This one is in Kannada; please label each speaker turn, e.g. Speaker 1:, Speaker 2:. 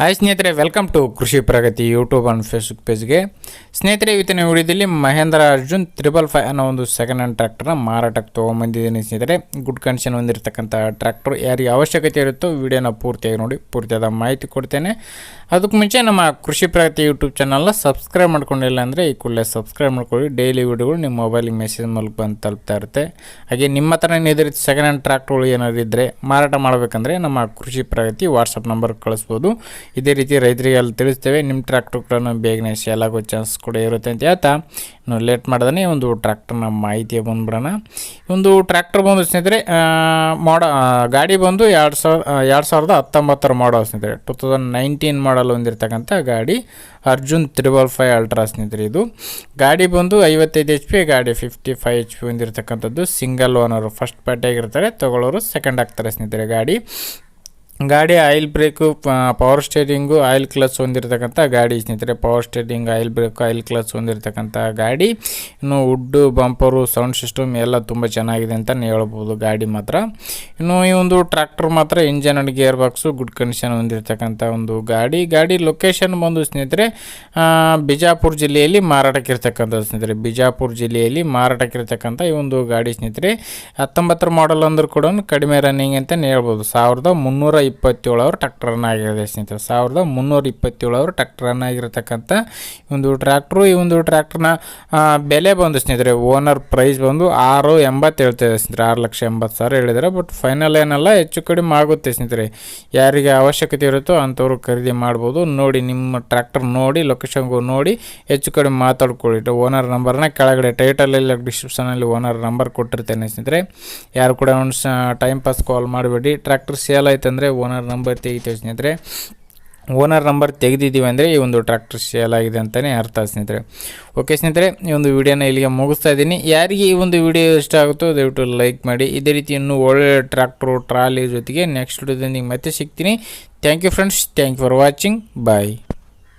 Speaker 1: ಹಾಯ್ ಸ್ನೇಹಿತರೆ welcome to Krishi Pragati YouTube and Facebook ಪೇಜ್ಗೆ ಸ್ನೇಹಿತರೆ, ಇವತ್ತಿನ ವಿಡಿಯೋದಲ್ಲಿ ಮಹೇಂದ್ರ ಅರ್ಜುನ್ ತ್ರಿಬಲ್ ಫೈವ್ ಅನ್ನೋ ಒಂದು ಸೆಕೆಂಡ್ ಹ್ಯಾಂಡ್ ಟ್ರ್ಯಾಕ್ಟರ್ನ ಮಾರಾಟಕ್ಕೆ ತೊಗೊಂಬಂದಿದ್ದೀನಿ ಸ್ನೇಹಿತರೆ. ಗುಡ್ ಕಂಡೀಷನ್ ಹೊಂದಿರತಕ್ಕಂಥ ಟ್ರ್ಯಾಕ್ಟರ್ ಯಾರಿಗೆ ಅವಶ್ಯಕತೆ ಇರುತ್ತೋ ವಿಡಿಯೋನ ಪೂರ್ತಿಯಾಗಿ ನೋಡಿ, ಪೂರ್ತಿಯಾದ ಮಾಹಿತಿ ಕೊಡ್ತೇನೆ. ಅದಕ್ಕೆ ಮುಂಚೆ ನಮ್ಮ ಕೃಷಿ ಪ್ರಗತಿ ಯೂಟ್ಯೂಬ್ ಚಾನಲ್ನ ಸಬ್ಸ್ಕ್ರೈಬ್ ಮಾಡ್ಕೊಂಡಿಲ್ಲ ಅಂದರೆ ಈ ಕೂಡಲೇ ಸಬ್ಸ್ಕ್ರೈಬ್ ಮಾಡ್ಕೊಳ್ಳಿ. ಡೈಲಿ ವಿಡಿಯೋಗಳು ನಿಮ್ಮ ಮೊಬೈಲಿಗೆ ಮೆಸೇಜ್ ಮೂಲಕ ಬಂದು ತಲುಪ್ತಾ ಇರುತ್ತೆ. ಹಾಗೆ ನಿಮ್ಮ ಹತ್ರ ರೀತಿ ಸೆಕೆಂಡ್ ಹ್ಯಾಂಡ್ ಟ್ರ್ಯಾಕ್ಟರ್ಗಳು ಏನಾದ್ರು ಇದ್ದರೆ ಮಾರಾಟ ಮಾಡಬೇಕಂದ್ರೆ ನಮ್ಮ ಕೃಷಿ ಪ್ರಗತಿ ವಾಟ್ಸಪ್ ನಂಬರ್ ಕಳಿಸ್ಬೋದು. ಇದೇ ರೀತಿ ರೈತರಿಗೆ ಅಲ್ಲಿ ತಿಳಿಸ್ತೇವೆ, ನಿಮ್ಮ ಟ್ರ್ಯಾಕ್ಟರ್ಗಳನ್ನು ಬೇಗನೆ ಸೇಲ್ ಆಗೋ ಚಾನ್ಸ್ ಕೂಡ ಇರುತ್ತೆ ಅಂತ ಹೇಳ್ತಾ ಇನ್ನು ಲೇಟ್ ಮಾಡ್ದೇ ಒಂದು ಟ್ರ್ಯಾಕ್ಟರ್ನ ಮಾಹಿತಿ ಬಂದ್ಬಿಡೋಣ. ಒಂದು ಟ್ರ್ಯಾಕ್ಟರ್ ಬಂದು ಸ್ನೇಹಿತರೆ ಮಾಡ ಗಾಡಿ ಬಂದು ಎರಡು ಸಾವಿರ ಎರಡು ಸಾವಿರದ ಹತ್ತೊಂಬತ್ತರ ಮಾಡಲ್ ಸ್ನೇಹಿತರೆ. ಟು ತೌಸಂಡ್ ನೈನ್ಟೀನ್ ಮಾಡಲ್ ಹೊಂದಿರತಕ್ಕಂಥ ಗಾಡಿ, ಅರ್ಜುನ್ ತ್ರಿಬಲ್ ಫೈವ್ ಅಲ್ಟ್ರಾ ಸ್ನೇಹಿತರೆ ಇದು. ಗಾಡಿ ಬಂದು ಐವತ್ತೈದು ಎಚ್ ಪಿ ಗಾಡಿ ಫಿಫ್ಟಿ ಫೈವ್ ಎಚ್ ಪಿ ಹೊಂದಿರತಕ್ಕಂಥದ್ದು ಸಿಂಗಲ್ ಓನರು ಫಸ್ಟ್ ಪಾರ್ಟಿಯಾಗಿರ್ತಾರೆ ತಗೊಳ್ಳೋರು ಸೆಕೆಂಡ್ ಆಗ್ತಾರೆ ಸ್ನೇಹಿತರೆ ಗಾಡಿ. ಗಾಡಿ oil brake power steering oil clutch ಹೊಂದಿರತಕ್ಕಂಥ ಗಾಡಿ ಸ್ನೇಹಿತರೆ. Power steering oil brake, oil clutch ಹೊಂದಿರತಕ್ಕಂಥ ಗಾಡಿ. ಇನ್ನು ವುಡ್ಡು ಬಂಪರು ಸೌಂಡ್ ಸಿಸ್ಟಮ್ ಎಲ್ಲ ತುಂಬ ಚೆನ್ನಾಗಿದೆ ಅಂತಲೇ ಹೇಳ್ಬೋದು ಗಾಡಿ ಮಾತ್ರ. ಇನ್ನು ಈ ಒಂದು ಟ್ರ್ಯಾಕ್ಟರ್ ಮಾತ್ರ engine and gear box good condition ಹೊಂದಿರತಕ್ಕಂಥ ಒಂದು ಗಾಡಿ. ಗಾಡಿ ಲೊಕೇಶನ್ ಬಂದು ಸ್ನೇಹಿತರೆ ಬಿಜಾಪುರ ಜಿಲ್ಲೆಯಲ್ಲಿ ಮಾರಾಟಕ್ಕಿರ್ತಕ್ಕಂಥ ಸ್ನೇಹಿತರೆ. ಬಿಜಾಪುರ ಜಿಲ್ಲೆಯಲ್ಲಿ ಮಾರಾಟಕ್ಕಿರ್ತಕ್ಕಂಥ ಈ ಒಂದು ಗಾಡಿ ಸ್ನೇಹಿತರೆ. ಹತ್ತೊಂಬತ್ತರ ಮಾಡಲ್ ಅಂದರೂ ಕೂಡ ಕಡಿಮೆ ರನ್ನಿಂಗ್ ಅಂತಲೇ ಹೇಳ್ಬೋದು. ಸಾವಿರದ ಮುನ್ನೂರ ಇಪ್ಪತ್ತೇಳು ಅವರ್ ಟ್ರ್ಯಾಕ್ಟರ್ ರನ್ ಆಗಿರುತ್ತೆ ಸ್ನೇಹಿತರೆ. ಸಾವಿರದ ಮುನ್ನೂರ ಇಪ್ಪತ್ತೇಳವರು ಟ್ರ್ಯಾಕ್ಟರನ್ನು ಟ್ರ್ಯಾಕ್ಟರ್ ಆಗಿರತಕ್ಕಂಥ ಒಂದು ಟ್ರ್ಯಾಕ್ಟ್ರು, ಈ ಒಂದು ಟ್ರ್ಯಾಕ್ಟರ್ನ ಬೆಲೆ ಬಂದು ಸ್ನೇಹಿತರೆ, ಓನರ್ ಪ್ರೈಸ್ ಬಂದು ಆರು ಎಂಬತ್ತು ಹೇಳ್ತಿದೆ ಸ್ನೇಹಿತರೆ. ಆರು ಲಕ್ಷ ಎಂಬತ್ತು ಸಾವಿರ ಹೇಳಿದರೆ ಬಟ್ ಫೈನಲ್ ಏನಲ್ಲ, ಹೆಚ್ಚು ಕಡಿಮೆ ಆಗುತ್ತೆ ಸ್ನೇಹಿತರೆ. ಯಾರಿಗೆ ಅವಶ್ಯಕತೆ ಇರುತ್ತೋ ಅಂಥವ್ರು ಖರೀದಿ ಮಾಡ್ಬೋದು. ನೋಡಿ, ನಿಮ್ಮ ಟ್ರ್ಯಾಕ್ಟರ್ ನೋಡಿ ಲೊಕೇಶನ್ಗು ನೋಡಿ, ಹೆಚ್ಚು ಕಡಿಮೆ ಮಾತಾಡ್ಕೊಳ್ಳಿ. ಓನರ್ ನಂಬರ್ನ ಕೆಳಗಡೆ ಟೈಟಲಲ್ಲಿ ಡಿಸ್ಕ್ರಿಪ್ಷನಲ್ಲಿ ಓನರ್ ನಂಬರ್ ಕೊಟ್ಟಿರ್ತೇನೆ ಸ್ನೇಹಿತರೆ. ಯಾರು ಕೂಡ ಒಂದು ಟೈಮ್ ಪಾಸ್ ಕಾಲ್ ಮಾಡಬೇಡಿ. ಟ್ರ್ಯಾಕ್ಟರ್ ಸೇಲ್ ಆಯ್ತಂದರೆ ಓನರ್ ನಂಬರ್ ತೆಗಿತೇವೆ ಸ್ನೇಹಿತರೆ. ಓನರ್ ನಂಬರ್ ತೆಗೆದಿದ್ದೀವಿ ಅಂದರೆ ಈ ಒಂದು ಟ್ರ್ಯಾಕ್ಟರ್ ಸೇಲ್ ಆಗಿದೆ ಅಂತಲೇ ಅರ್ಥ ಸ್ನೇಹಿತರೆ. ಓಕೆ ಸ್ನೇಹಿತರೆ, ಈ ಒಂದು ವಿಡಿಯೋನ ಇಲ್ಲಿಗೆ ಮುಗಿಸ್ತಾ ಇದ್ದೀನಿ. ಯಾರಿಗೆ ಈ ಒಂದು ವಿಡಿಯೋ ಇಷ್ಟ ಆಗುತ್ತೋ ದಯವಿಟ್ಟು ಲೈಕ್ ಮಾಡಿ. ಇದೇ ರೀತಿ ಇನ್ನೂ ಒಳ್ಳೆಯ ಟ್ರ್ಯಾಕ್ಟ್ರು, ಟ್ರಾಲಿ ಜೊತೆಗೆ ನೆಕ್ಸ್ಟ್ ವಿಡಿಯೋದೊಂದಿಗೆ ಮತ್ತೆ ಸಿಗ್ತೀನಿ. Thank you friends thank you for watching bye